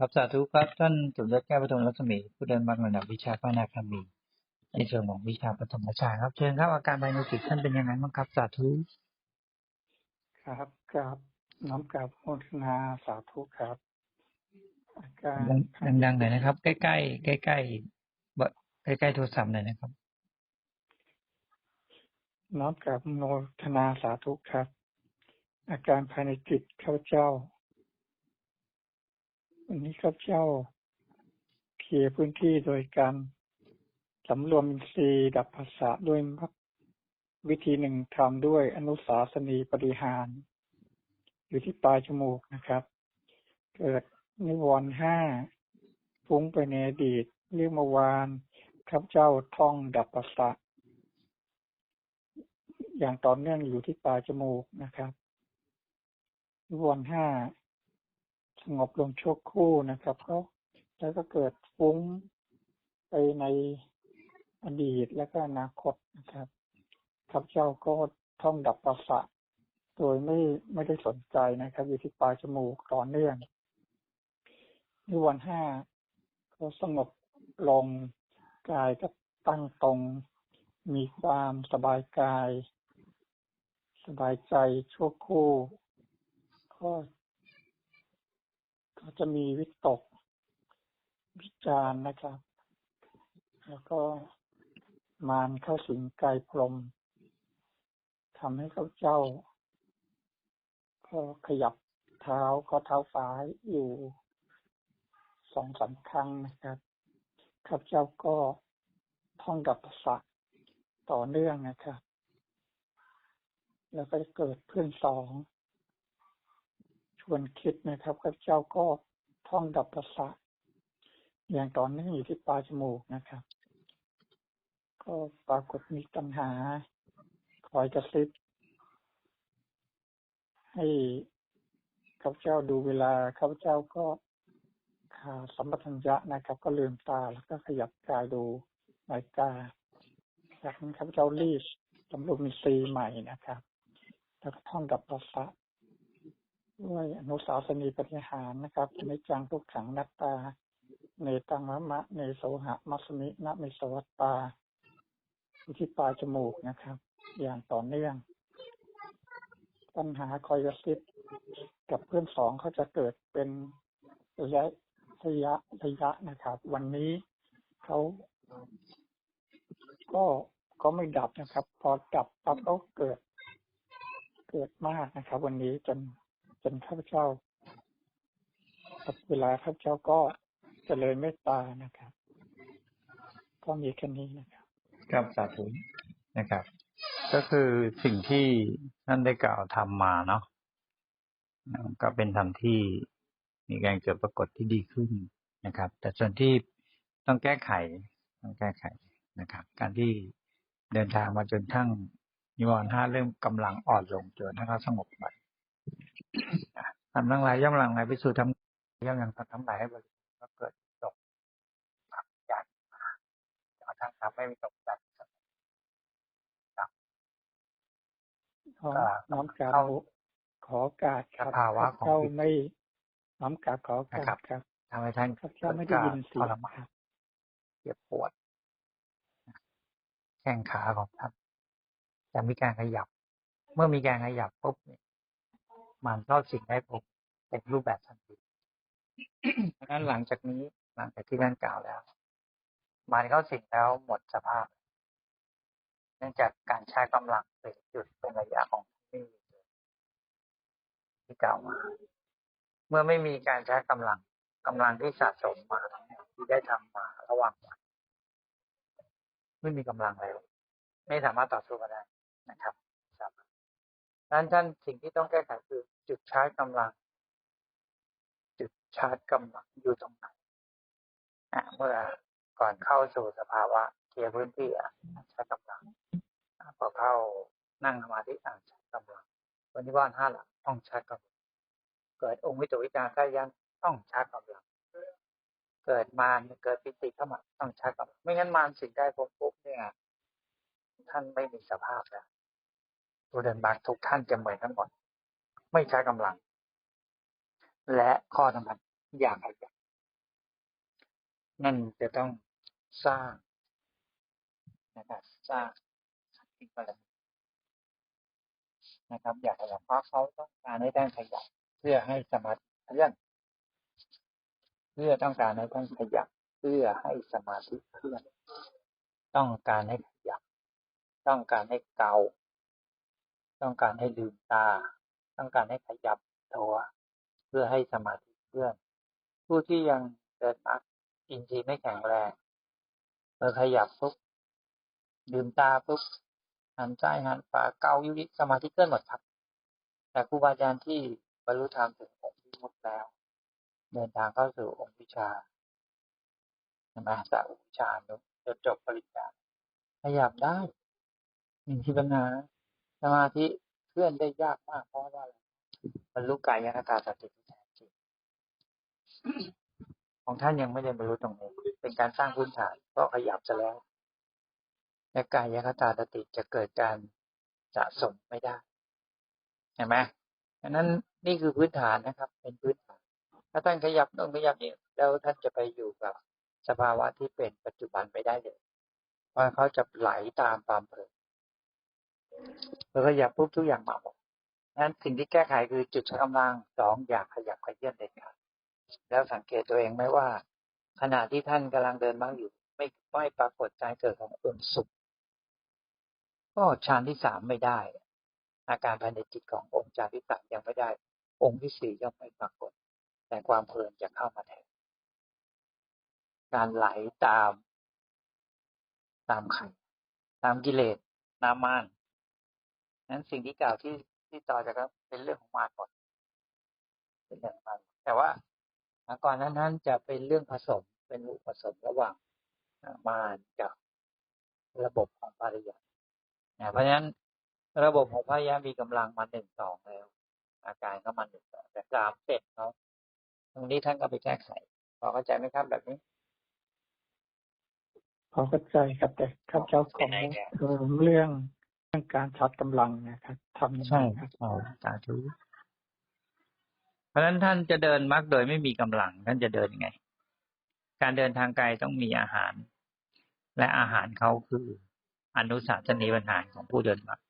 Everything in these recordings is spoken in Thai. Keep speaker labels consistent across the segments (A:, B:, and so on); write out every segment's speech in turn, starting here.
A: ครับสาธุครับท่านสมยศแก้วปฐมรัศมี ผู้เดินบางระดับวิชาพระนาคามีในส่วนของวิชาปฐมฌานครับเชิญครับอาการภายในจิตท่านเป็นยังไงบ้างครับสาธุ
B: ครับครับน้อมกราบโมทนาสาธุครับอาการ
A: ดังๆหน่อยนะครับ ใกล้ๆใกล้ๆบใกล้ๆโทรศัพท์หน่อยนะครับ
B: น้อมกราบโมทนาสาธุครับ อาการภายในจิตข้าพเจ้า วันนี้ข้าพเจ้าเคลียร์พื้นที่โดยการสำรวมอินทรีย์ดับภาษาด้วยวิธีหนึ่งทำด้วยอนุสาสนีปฏิหาร อยู่ที่ปลายจมูกนะครับ เกิดนิวรณ์ห้าฟุ้งไปในอดีตเรื่องเมื่อวานข้าพเจ้าท่องดับภาษาอย่างต่อเนื่องอยู่ที่ปลายจมูกนะครับนิวรณ์ห้า สงบลงชั่วครู่นะครับแล้วแล้วก็เกิดฟุ้งไปในอดีตและก็อนาคตนะครับข้าพเจ้าก็ท่องดับประสาทโดยไม่ไม่ได้สนใจนะครับ อยู่ที่ปลายจมูกต่อเนื่องนิวรณ์ห้าก็สงบลงกายก็ตั้งตรง มีความสบายกาย สบายใจชั่วครู่ก็ ก็จะมีวิตก วิจารณ์นะครับ แล้วก็มารเข้าสิงกายพรมทำให้เขาเจ้า ก็ขยับเท้าข้อเท้าซ้ายอยู่สองสามครั้งนะครับข้าพเจ้าก็ท่องดับประสาทต่อเนื่องนะครับ แล้วก็เกิดเพื่อนสอง วนคิดนะครับข้าพเจ้าก็ท่องดับประสาทอย่างตอเนื่อยู่ที่ปลายจมูกนะครับ ก็ปรากฏมีตัณหา คอยกระซิบให้ข้าพเจ้าดูเวลาข้าพเจ้าก็ขาดสัมปทัญญะนะครับ ก็ลืมตาแล้วก็ขยับกายดูนาฬิกาจากนั้นข้าพเจ้ารีบสำรวมมีซีใหม่นะครับ แล้วก็ท่องดับประสาท ด้วยอนุสาวสนีปฏิหารนะครับในจังทุกขังนัตตา เนตังมะมะเนโสหะมัสมินะเมสวัตตาที่ปลายจมูกนะครับ อย่างต่อเนื่อง ปัญหาคอยกระซิบกับเพื่อนสองเขาจะเกิดเป็นระยะระยะระยะนะครับ วันนี้เขาก็ก็ไม่ดับนะครับ พอดับปั๊บก็เกิด เกิดมากนะครับ วันนี้จน จนข้าพเจ้าเวลาข้าพเจ้าก็เจริญเมตตานะครับ ก็มีแค่นี้นะครับ
A: ครับสาธุนะครับ ก็คือสิ่งที่ท่านได้กล่าวทำมาเนาะก็เป็นธรรมที่มีการเกิดปรากฏที่ดีขึ้นนะครับ แต่ส่วนที่ต้องแก้ไขต้องแก้ไขนะครับ การที่เดินทางมาจนทั้งนิวรณ์ห้าเริ่มกำลังอ่อนลงจนทั้งเขาสงบไป ทำทั้งหลายย่อมหลังไหลไปสู่ทำย่อมยังทำทั้งหลายให้บริสุทธิ์ก็เกิดตกอยากจนกระทั่งทำให้มีตกใจ
B: ขอ
A: ก็
B: น้อมกราบ
A: เข้า
B: ขอโอกาสครับ
A: สภาวะของ
B: เจ้า
A: จิต
B: ไม่น้อมกราบขอโอกา
A: นะครั
B: ส
A: บ
B: ครับ
A: ทำให้ท่าน
B: ข้าพเจ้าไม่ได้ยินเสีย
A: ท
B: ง
A: รมาน
B: ครับ
A: เจ็บปวดแข้งขาของท่านจะมีการขยับ เมื่อมีการขยับปุ๊บเนี่ย มันเข้าสิ่งได้พบเป็นรูปแบบทันทีดังนั้นหลังจากนี้หลังจากที่ท่นกล่าวแล้ว มันเข้าสิ่งแล้วหมดสภาพ เนื่องจากการใช้กำลังเป็นจุดเป็นระยะของที่มีเลยที่กล่าวมา เมื่อไม่มีการใช้กำลังกำลังที่สะสมมาทั้งหมดที่ได้ทำมาระหว่างวันไม่มีกำลังแล้ว ไม่สามารถต่อสู้กันได้นะครับ นั้นท่านสิ่งที่ต้องแก้ไขคือ จุดชาร์จกำลัง จุดชาร์จกำลังอยู่ตรงไหนเมื่อก่อนเข้าสู่สภาวะเคลียร์พื้นที่อะใช้กำลังพอเข้านั่งสมาธิอะใช้กำลังวันนี้ว่านห้าหลักต้องใช้กำลังเกิดองค์วิตกวิจารณ์ใกล้ยันต้องชาร์จกำลังเกิดมารเกิดปิติเข้ามาต้องชาร์จกำลังไม่งั้นมารสิ่งได้พบปุ๊บเนี่ยท่านไม่มีสภาพแล้ว ตัวเดินบากทุกท่านจะเหมือนกันหมด ไม่ใช้กำลัง และข้อสำคัญอย่าขยับนั่นจะต้องสร้างนะครับสร้างสติปัญญานะครับ อยากขยับเพราะเขาต้องการให้ท่านขยับเพื่อให้สมาธิเคลื่อนเพื่อต้องการให้ท่านขยับเพื่อให้สมาธิเคลื่อนต้องการให้ขยับต้องการให้เกา ต้องการให้ลืมตา ต้องการให้ขยับตัว เพื่อให้สมาธิเคลื่อน ผู้ที่ยังเดินมักอินทรีย์ไม่แข็งแรงเมื่อขยับปุ๊บลืมตาปุ๊บหันซ้ายหันขวาเกายุริสมาธิเคลื่อนหมดครับ แต่ครูบาอาจารย์ที่บรรลุธรรมถึงองค์วิมุตติแล้ว เดินทางเข้าสู่องค์วิชาใช่ไหมากองค์วิชานุจนจบปริญญาขยับได้ไมมีปัญหา สมาธิเคลื่อนได้ยากมากเพราะว่าอะไรบรรลุกายคตาสติที่แท้จริงของท่านยังไม่ได้บรรลุตรงนี้ เป็นการสร้างพื้นฐานก็ขยับจะแล้ว และกายคตาสติจะเกิดการสะสมไม่ได้เห็นไหมดังนั้นนี่คือพื้นฐานนะครับ เป็นพื้นฐาน ถ้าท่านขยับต้องขยับนี่แล้วท่านจะไปอยู่กับสภาวะที่เป็นปัจจุบันไม่ได้เลยเพราะเขาจะไหลตามความเพลิ นพอขยับปุ๊บทุกอย่างมาหมดนั้นสิ่งที่แก้ไขคือจุดใช้กำลังสองอยากขยับขยื่นเด็ดขาดแล้วสังเกตตัวเองไหมว่า ขณะที่ท่านกำลังเดินบ้างอยู่ ไม่ไม่ปรากฏใจเกิดขององค์สุข ก็ฌานที่สามไม่ได้ อาการภายในจิตขององค์ฌานที่สามยังไม่ได้ องค์ที่สี่ยังไม่ปรากฏ แต่ความเพลินจะเข้ามาแทนการไหลตาม ตามขันตามกิเลสตามมาน นั้นสิ่งที่กล่าวที่ที่ต่อจากนั้นเป็นเรื่องของมารหมดเป็นเรื่องของมารแต่ว่าก่อนนั้นนั้นจะเป็นเรื่องผสมเป็นรูปผสมระหว่างมารกับระบบของปริยัติเพราะฉะนั้นระบบของพระยามีกำลังมาหนึ่งสองแล้ว อาการก็มาหนึ่งสองแต่สามเสร็จเขาตรงนี้ท่านก็ไปแก้ไขพอเข้าใจไหมครับแบบนี้
B: พอเข้าใจครับแต่ข้าพเจ้าของเอ่อเรื่องเรื่องการชัดกำลังนะครับทำยังไง
A: ใช่
B: ครับ
A: อาสาธุเพราะฉะนั้นท่านจะเดินมักโดยไม่มีกำลัง ท่านจะเดินยังไง การเดินทางไกลต้องมีอาหาร และอาหารเขาคืออนุสาสนีปัญหาของผู้เดินมัก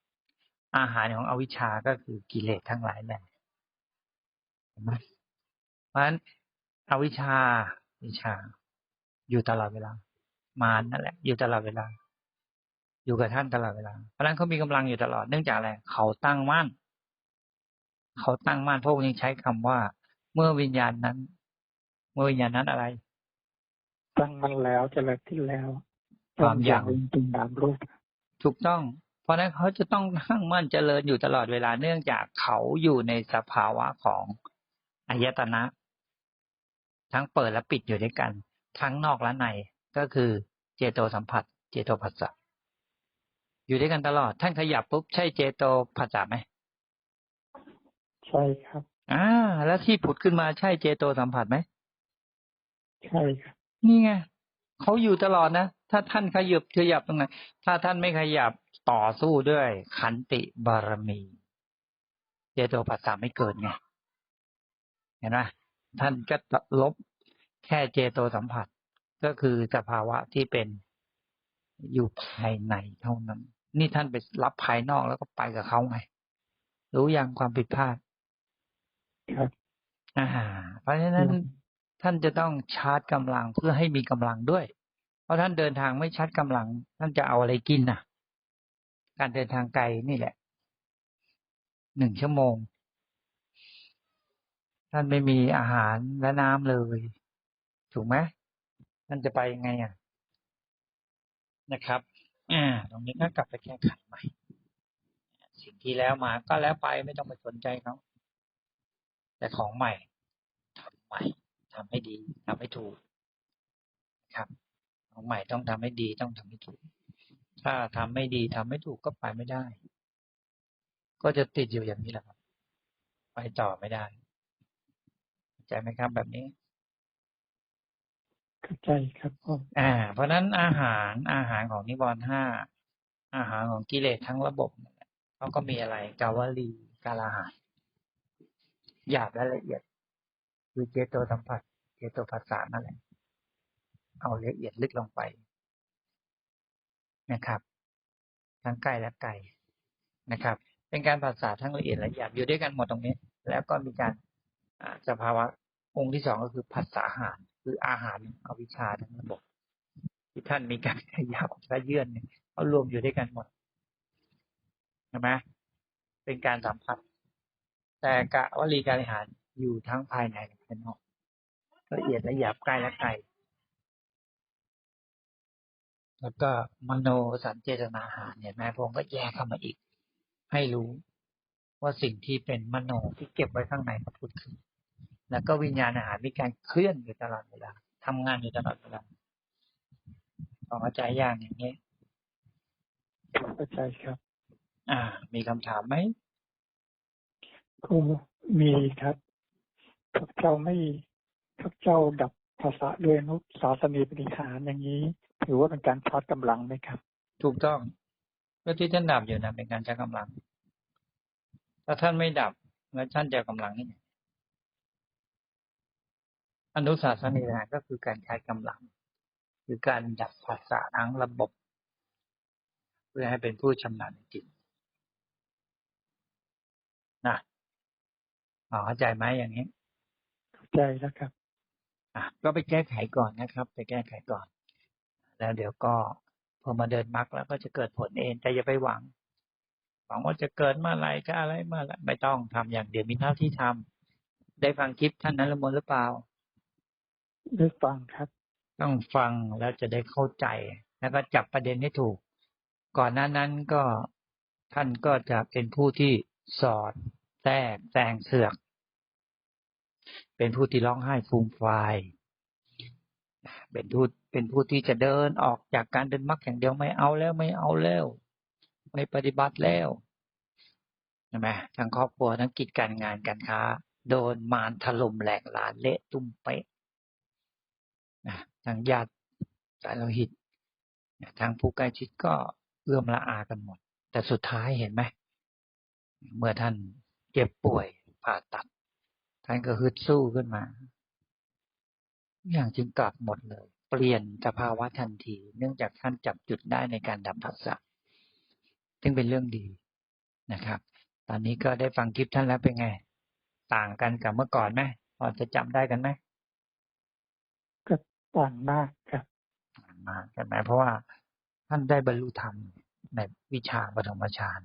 A: อาหารของอวิชชาก็คือกิเลสทั้งหลายแหละเห็นเพราะฉะนั้นอวิชชาวิชา อยู่ตลอดเวลา มารนั่นแหละ อยู่ตลอดเวลา อยู่กับท่านตลอดเวลา เพราะฉะนั้นเขามีกำลังอยู่ตลอด เนื่องจากอะไร เขาตั้งมั่น เขาตั้งมั่นพวกนี้ใช้คำว่า เมื่อวิญญาณนั้น เมื่อวิญญาณนั้นอะไร
B: ตั้งมันแล้วเจะเลิกที่แล้ว
A: ความอย่าง
B: จริงๆตามรูป
A: ถูกต้อง เพราะฉะนั้นเขาจะต้องตั้งมั่นเจริญอยู่ตลอดเวลา เนื่องจากเขาอยู่ในสภาวะของอายตนะ ทั้งเปิดและปิดอยู่ด้วยกัน ทั้งนอกและในก็คือเจโตสัมผัส เจโตผัสสะ อยู่ด้วยกันตลอด ท่านขยับปุ๊บใช่เจโตผัสสะไหม
B: ใช่ครับ
A: อ่าแล้วที่ผุดขึ้นมาใช่เจโตสัมผัสไหม
B: ใช่ครับ
A: นี่ไงเขาอยู่ตลอดนะถ้าท่านขยับขยับตรงไหนถ้าท่านไม่ขยับต่อสู้ด้วยขันติบารมีเจโตปัสสะไม่เกิดไงเห็นไหมท่านก็ลบแค่เจโตสัมผัสก็คือสภาวะที่เป็นอยู่ภายในเท่านั้น นี่ท่านไปรับภายนอกแล้วก็ไปกับเขาไง รู้ยังความผิดพลาด
B: ครับ
A: อ่าเพราะฉะนั้นท่านจะต้องชาร์จกำลังเพื่อให้มีกำลังด้วย เพราะท่านเดินทางไม่ชาร์จกำลัง ท่านจะเอาอะไรกินน่ะ การเดินทางไกลนี่แหละหนึ่งชั่วโมง ท่านไม่มีอาหารและน้ำเลย ถูกไหมท่านจะไปยังไงอะนะครับ อ่า ตรงนี้ก็กลับไปแก้ไขใหม่ สิ่งที่แล้วมาก็แล้วไปไม่ต้องไปสนใจเขาแต่ของใหม่ทำใหม่ทำให้ดีทำให้ถูกครับของใหม่ต้องทำให้ดีต้องทำให้ถูก ถ้าทำไม่ดีทำไม่ถูกก็ไปไม่ได้ ก็จะติดอยู่อย่างนี้แหละครับ ไปต่อไม่ได้เข้าใจไหมครับแบบนี้
B: เข้าใจครับผม
A: อ่า เพราะนั้นอาหารอาหารของนิวรณ์ห้าอาหารของกิเลสทั้งระบบเนี่ยเขาก็มีอะไรกาวลีกาลาหารหยาบและละเอียด คือเจโตสัมผัส เจโตภาษานั่นแหละเอาละเอียดลึกลงไปนะครับ ทั้งใกล้และไกลนะครับ เป็นการภาษาทั้งละเอียดละหยาบอยู่ด้วยกันหมดตรงนี้ แล้วก็มีการอ่าสภาวะองค์ที่สองก็คือภาษาอาหาร คืออาหารเอาวิชาทั้งระบบที่ท่านมีการขยับและเยื่อนเนี่ยเอารวมอยู่ด้วยกันหมดใช่ไหมเป็นการสัมผัส แต่กะวลีการหารอยู่ทั้งภายในและภายนอกละเอียดละหยาบใกล้และไกลแล้วก็มโนสัญเจตนาอาหารเนี่ยแม่พงก็แยกเข้ามาอีก ให้รู้ว่าสิ่งที่เป็นมโนที่เก็บไว้ข้างในมาพูดขึ้น แล้วก็วิญญาณอาหารมีการเคลื่อนอยู่ตลอดเวลาทำงานอยู่ตลอดเวลาของอาจารย์ย่างอย่างนี้
B: เข้าใจครับ
A: อ่า มีคำถามไหม
B: ก็มีครับข้าพเจ้าไม่ข้าพเจ้าดับภาษาด้วยอนุสาสนีปฏิหารอย่างนี้ ถือว่าเป็นการชาร์จกำลังไหมครับ
A: ถูกต้องก็ที่ท่านดับอยู่นะเป็นการใช้กำลัง ถ้าท่านไม่ดับแล้วท่านจะเอากำลังนี่ไหน อนุสาสนียก็คือการใช้กำลัง คือการดับภาษาทั้งระบบ เพื่อให้เป็นผู้ชำนาญจริงนะอ๋อเข้าใจไหมอย่างนี้
B: เข้าใจแล้วครับ
A: อะก็ไปแก้ไขก่อนนะครับ ไปแก้ไขก่อน แล้วเดี๋ยวก็พอมาเดินมรรคแล้วก็จะเกิดผลเองแต่อย่าไปหวังหวังว่าจะเกิดเมื่อไหรก็อะไรเมื่อไหรไม่ต้องทำอย่างเดียวมีหน้าที่ทำได้ฟังคลิปท่านนั้นละมนหรือเปล่า
B: ได้ฟังครับ
A: ต้องฟังแล้วจะได้เข้าใจ แล้วก็จับประเด็นให้ถูก ก่อนหน้านั้นก็ท่านก็จะเป็นผู้ที่สอนแทรกแซงเสือก เป็นผู้ที่ร้องไห้ฟูมฟายเป็นผู้เป็นผู้ที่จะเดินออกจากการเดินมรรคอย่างเดียวไม่เอาแล้วไม่เอาแล้ว ไม่ปฏิบัติแล้วใช่ไหมทั้งครอบครัวทั้งกิจการงานการค้า โดนมารถล่มแหลกลานเละตุ้มเป๊ะ นะทางญาติสายโลหิตทางผู้ใกล้ชิดก็เอื้อมละอากันหมด แต่สุดท้ายเห็นไหม เมื่อท่านเจ็บป่วยผ่าตัด ท่านก็ฮึดสู้ขึ้นมา อย่างจึงกลับหมดเลย เปลี่ยนสภาวะทันที เนื่องจากท่านจับจุดได้ในการดับผัสสะซึ่งเป็นเรื่องดีนะครับ ตอนนี้ก็ได้ฟังคลิปท่านแล้วเป็นไง ต่างกันกับเมื่อก่อนไหมพอจะจำได้กันไหม
B: ต่างมากครับ
A: ต่างมากใช่ไหมเพราะว่าท่านได้บรรลุธรรมในวิชาปฐมฌาน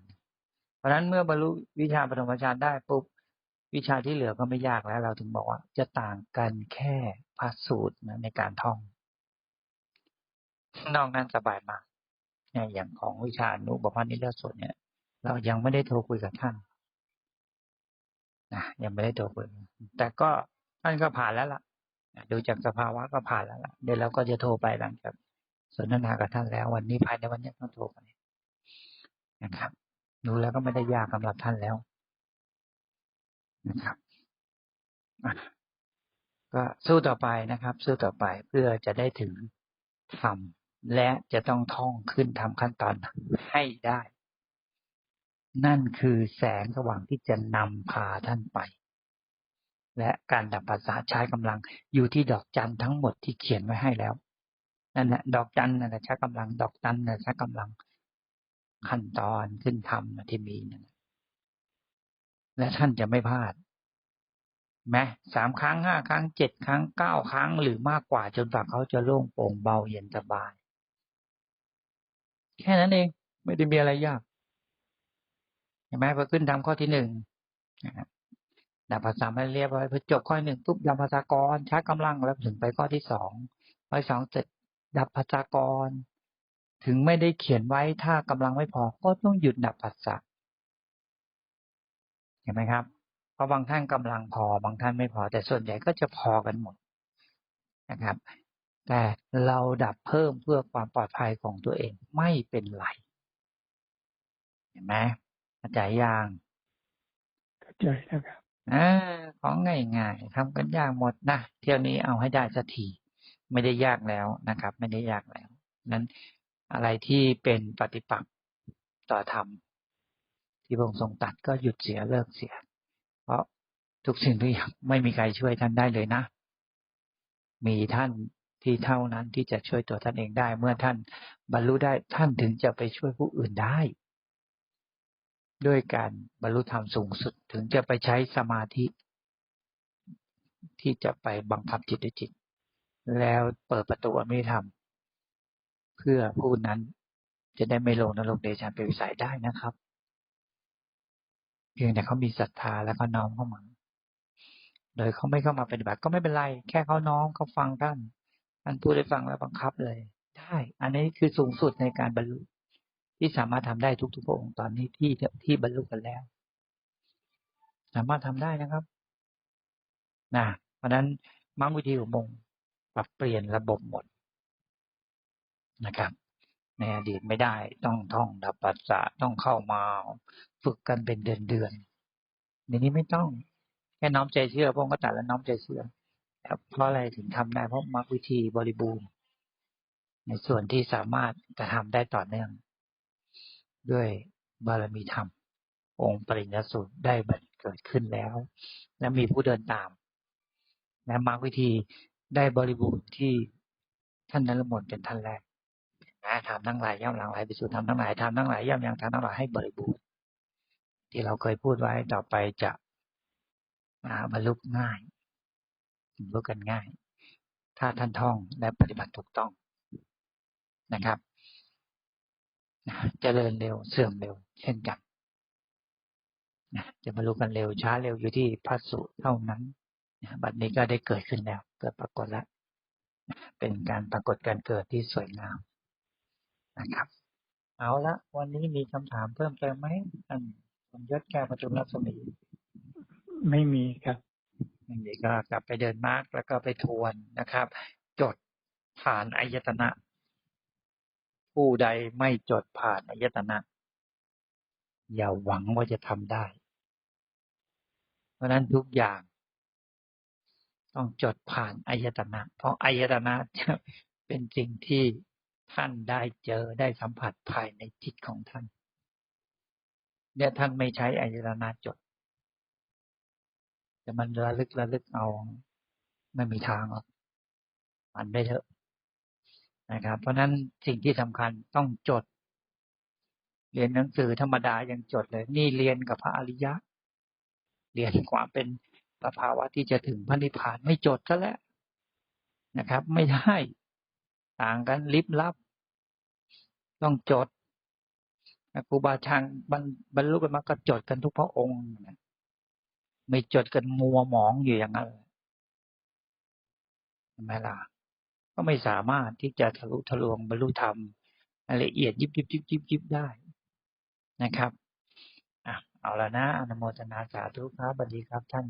A: เพราะฉะนั้นเมื่อบรรลุวิชาปฐมฌานได้ปุ๊บวิชาที่เหลือก็ไม่ยากแล้ว เราถึงบอกว่า จะต่างกันแค่พระสูตรนะในการท่อง นอกนั้นสบายมากเนี่ยอย่างของวิชาอนุบพันนิเลิศสดเนี่ย เรายังไม่ได้โทรคุยกับท่านนะยังไม่ได้โทรคุยแต่ก็ท่านก็ผ่านแล้วล่ะ ดูจากสภาวะก็ผ่านแล้วล่ะเดี๋ยวเราก็จะโทรไปหลังจากสนทนากับท่านแล้ว วันนี้ภายในวันนี้ต้องโทรไปนะครับ ดูแล้วก็ไม่ได้ยากสำหรับท่านแล้วนะครับก็สู้ต่อไปนะครับ สู้ต่อไปเพื่อจะได้ถึงทำและจะต้องท่องขึ้นทำขั้นตอนให้ได้ นั่นคือแสงสว่างที่จะนำพาท่านไป และการดับภาษาใช้กำลังอยู่ที่ดอกจันทั้งหมดที่เขียนไว้ให้แล้วนั่นแหละดอกจันนั่นแหละใช้กำลัง ดอกจันนั่นใช้กำลังขั้นตอนขึ้นทำที่มีนั่นและท่านจะไม่พลาดแม้สามครั้งห้าครั้งเจ็ดครั้งเก้าครั้งหรือมากกว่าจนกว่าเขาจะโล่งโปร่งเบาเย็นสบาย แค่นั้นเองไม่ได้มีอะไรยากเห็นไหมพอขึ้นทำข้อที่หนึ่ง ดับภาษาไม่เรียบร้อยพอจบข้อหนึ่งปุ๊บดับภาษากรใช้กำลังแล้วถึงไปข้อที่สองข้อสองเสร็จดับภาษากร ถึงไม่ได้เขียนไว้ถ้ากำลังไม่พอก็ต้องหยุดดับภาษาเห็นไหมครับ เพราะบางท่านกำลังพอบางท่านไม่พอ แต่ส่วนใหญ่ก็จะพอกันหมดนะครับ แต่เราดับเพิ่มเพื่อความปลอดภัยของตัวเองไม่เป็นไรเห็นไหมเข้าใจยัง
B: เข้าใจแล้วครับ
A: อของง่ายๆทำกันยากหมดนะ เที่ยวนี้เอาให้ได้สักที ไม่ได้ยากแล้วนะครับ ไม่ได้ยากแล้ว นั้นอะไรที่เป็นปฏิปักษ์ต่อธรรม ที่พระองค์ทรงตัดก็หยุดเสียเลิกเสีย เพราะทุกสิ่งทุกอย่างไม่มีใครช่วยท่านได้เลยนะ มีท่านที่เท่านั้นที่จะช่วยตัวท่านเองได้ เมื่อท่านบรรลุได้ท่านถึงจะไปช่วยผู้อื่นได้ ด้วยการบรรลุธรรมสูงสุดถึงจะไปใช้สมาธิ ที่จะไปบังคับจิตด้วยจิต แล้วเปิดประตูอมิธรรม เพื่อผู้นั้นจะได้ไม่ลงนรกเดชานเปรตวิสัยได้นะครับ เพียงแต่เขามีศรัทธาแล้วก็น้อมเข้ามาโดยเขาไม่เข้ามาปฏิบัติก็ไม่เป็นไร แค่เขาน้อมเขาฟังท่านท่านพูดได้ฟังแล้วบังคับเลย ได้ อันนี้คือสูงสุดในการบรรลุ ที่สามารถทำได้ทุกๆพระองค์ตอนนี้ที่ที่บรรลุกันแล้ว สามารถทำได้นะครับนะเพราะนั้นมังวิธีอุโมงค์ปรับเปลี่ยนระบบหมดนะครับ ในอดีตไม่ได้ต้องท่องดับปัสสะต้องเข้ามาฝึกกันเป็นเดือนเดือนๆในนี้ไม่ต้องแค่น้อมใจเชื่อพระองค์ก็ตัดแล้วน้อมใจเชื่อเพราะอะไรถึงทำได้เพราะมรรควิธีบริบูรณ์ ในส่วนที่สามารถกระทำได้ต่อเนื่อง ด้วยบารมีธรรม องค์ปริญญาสูตรได้บังเกิดขึ้นแล้ว และมีผู้เดินตามและมรรวิธีได้บริบูรณ์ที่ท่านนรมนเป็นท่านแรกนะทำทั้งหลายย่อมหลังไหลไปสู่ทำทั้งหลายทำทั้งหลายย่อมยังทำทั้งหลายให้บริบูรณ์ที่เราเคยพูดไว้ต่อไปจะนะบรรลุง่ายบรรลุกันง่าย ถ้าท่านท่องและปฏิบัติถูกต้องนะครับ นะเจริญเร็วเสื่อมเร็ว เช่นกันนะจะบรรลุกันเร็วช้าเร็วอยู่ที่พระสูตรเท่านั้นนะบัดนี้ก็ได้เกิดขึ้นแล้ว เกิดปรากฏแล้วนะเป็นการปรากฏการเกิดที่สวยงามนะครับ เอาละวันนี้มีคำถามเพิ่มเติมไหมท่านสมยศแก้วประจุมรัศมี
B: ไม่มีครับ
A: อันนี้ก็กลับไปเดินมาร์กแล้วก็ไปทวนนะครับ จดผ่านอายตนะ ผู้ใดไม่จดผ่านอายตนะ อย่าหวังว่าจะทำได้ เพราะนั้นทุกอย่าง ต้องจดผ่านอายตนะ เพราะอายตนะจะเป็นสิ่งที่ท่านได้เจอได้สัมผัสภายในจิตของท่านเนี่ยท่านไม่ใช้อายตนะจด แต่มันระลึกระลึกเอา ไม่มีทางหรอกมันไปเถอะ นะครับ เพราะฉะนั้นสิ่งที่สำคัญต้องจด เรียนหนังสือธรรมดายังจดเลย นี่เรียนกับพระอริยะ เรียนความเป็นสภาวะที่จะถึงพระนิพพานไม่จดซะแล้วนะครับ ไม่ได้ต่างกันลิบลับ ต้องจดครูบาชางบรรบรรลุกันมาก็จดกันทุกพระองค์นะไม่จดกันมัวหมองอยู่อย่างนั้นใช่ไหมล่ะ ก็ไม่สามารถที่จะทะลุทะลวงบรรลุธรรมละเอียดยิบยิบยิบยิบยิบได้นะครับอะเอาละนะอนุโมทนาสาธุครับบัดดีครับท่าน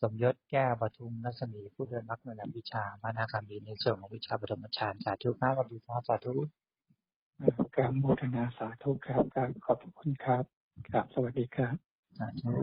A: สมยศแก้วปทุมรัศมีผู้เดินมักในหลักวิชามานาคามีในส่วนของวิชาปฐมฌานสาธุครับบัดดีครับสาธุ
B: กราบโมทนาสาธุครับกราบขอบคุณครับกราบสวัสดีครับ
A: สาธุ